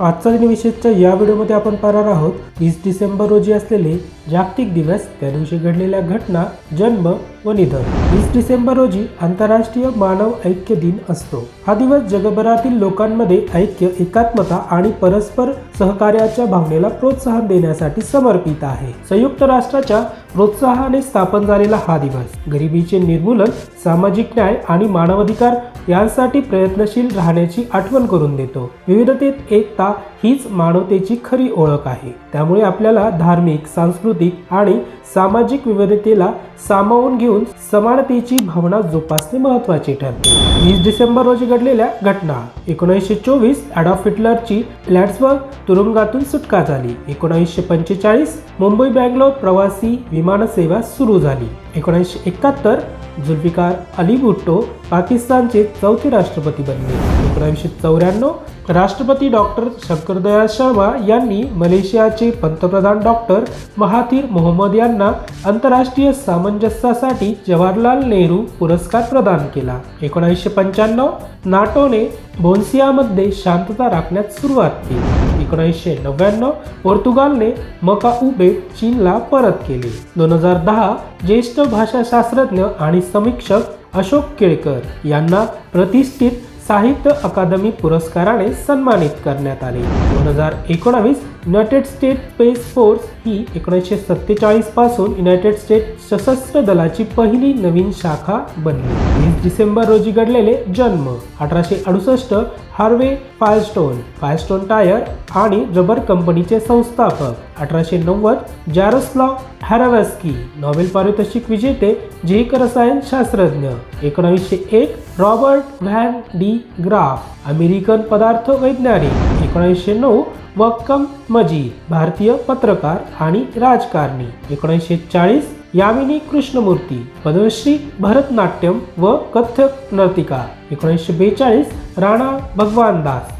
आजचा दिनविशेषच्या या व्हिडिओमध्ये आपण पाहणार आहोत वीस डिसेंबर रोजी असलेले जागतिक दिवस त्या दिवशी घडलेल्या घटना जन्म व निधन. वीस डिसेंबर रोजी आंतरराष्ट्रीय मानव ऐक्य दिन असतो. हा दिवस जगभरातील लोकांमध्ये ऐक्य एकात्मता आणि परस्पर सहकार्याच्या भावनेला प्रोत्साहन देण्यासाठी समर्पित आहे. संयुक्त राष्ट्राच्या प्रोत्साहाने स्थापन झालेला हा दिवस. गरिबीचे निर्मूलन सामाजिक न्याय आणि मानवाधिकार यांसाठी प्रयत्नशील राहण्याची आठवण करून देतो. विविधतेत एकता हीच मानवतेची खरी ओळख आहे. त्यामुळे आपल्याला धार्मिक सांस्कृतिक आणि सामाजिक विविधतेला सामावून घेऊन समानतेची भावना जोपासणे महत्त्वाचे ठरते. वीस डिसेंबर रोजी घडलेल्या घटना. एकोणीसशे चोवीस अॅडॉफ हिटलरची लॅड्सबर्ग तुरुंगातून सुटका झाली. एकोणीसशे पंचेचाळीस मुंबई बँगलोर प्रवासी विमानसेवा सुरू झाली. एकोणीसशे एकाहत्तर जुल्फिकार अली भुट्टो पाकिस्तानचे चौथे राष्ट्रपती बनले. एकोणीसशे चौऱ्याण्णव राष्ट्रपती डॉक्टर शंकरदयाळ शर्मा यांनी मलेशियाचे पंतप्रधान डॉक्टर महाथीर मोहम्मद यांना आंतरराष्ट्रीय सामंजस्यासाठी जवाहरलाल नेहरू पुरस्कार प्रदान केला. एकोणीसशे पंच्याण्णव नाटोने बोन्सियामध्ये शांतता राखण्यात सुरुवात केली. एकोणीसशे नव्याण्णव पोर्तुगालने मकाउबे चीनला परत केले. दोन हजार दहा ज्येष्ठ भाषाशास्त्रज्ञ आणि समीक्षक अशोक केळकर यांना प्रतिष्ठित साहित्य अकादमी पुरस्काराने सन्मानित करण्यात आले. दोन हजार एकोणावीस युनायटेड स्टेट स्पेस फोर्स ही एकोणीसशे सत्तेचाळीसपासून युनायटेड स्टेट सशस्त्र दलाची पहिली नवीन शाखा बनली. वीस डिसेंबर रोजी घडलेले जन्म अठराशे अडुसष्ट हार्वे फायरस्टोन फायरस्टोन टायर आणि रबर कंपनीचे संस्थापक अठराशे नव्वद जॅरोस्लॉ हॅरावस्की नॉबेल पारितोषिक विजेते जैविक रसायन शास्त्रज्ञ एकोणावीसशे एक Robert van de Graaff American पदार्थ वैज्ञानिक एकोणीसशे नऊ वक्कम मजी भारतीय पत्रकार आणि राजकारणी एकोणीसशे चाळीस यामिनी कृष्णमूर्ती पद्मश्री भरतनाट्यम व कथ्थक नर्तिका एकोणीसशे बेचाळीस राणा भगवान दास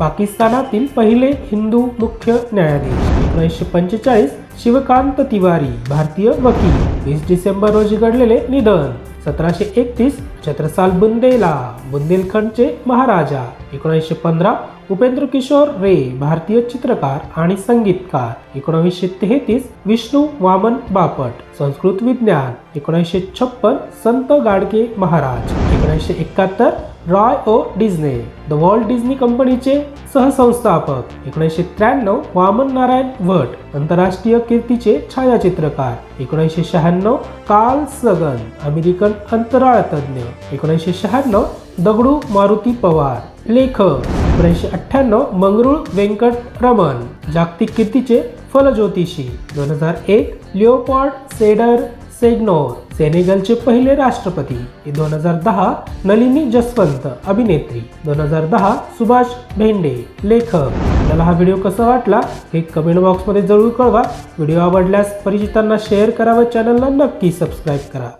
पाकिस्तानातील पहिले हिंदू मुख्य न्यायाधीश. एकोणीसशे पंचेचाळीस शिवकांत तिवारी भारतीय वकील. वीस डिसेंबर रोजी घडलेले निधन. सतराशे एकतीस छत्रसाल बुंदेला बुंदेलखंडचे महाराजा. एकोणीसशे पंधरा उपेंद्र किशोर रे भारतीय चित्रकार आणि संगीतकार. एकोणीसशे तेहतीस विष्णू वामन बापट संस्कृत विज्ञान. एकोणीसशे छप्पन संत गाडगे महाराज. एकोणीसशे एकाहत्तर Roy O Disney the Walt Disney कंपनीचे सहसंस्थापक एकोणीसशे त्र्याण्णव वामन नारायण भट आंतरराष्ट्रीय कीर्तीचे छायाचित्रकार एकोणीसशे शहाण्णव कार्ल सगन अमेरिकन अंतराळ तज्ज्ञ एकोणीसशे शहाण्णव दगडू मारुती पवार लेखक एकोणीसशे अठ्ठ्याण्णव मंगरुळ व्यंकट रमन जागतिक कीर्तीचे फलज्योतिषी दोन हजार एक लिओपॉर्ड सेडर सेग्नोर सेनेगलचे पहिले राष्ट्रपती. दोन हजार दहा नलिनी जसवंत अभिनेत्री. दोन हजार दहा सुभाष भेंडे लेखक. आपल्याला हा व्हिडिओ कसा वाटला हे कमेंट बॉक्समध्ये जरूर कळवा. व्हिडिओ आवडल्यास परिचितांना शेअर करा व चॅनलला नक्की सबस्क्राईब करा.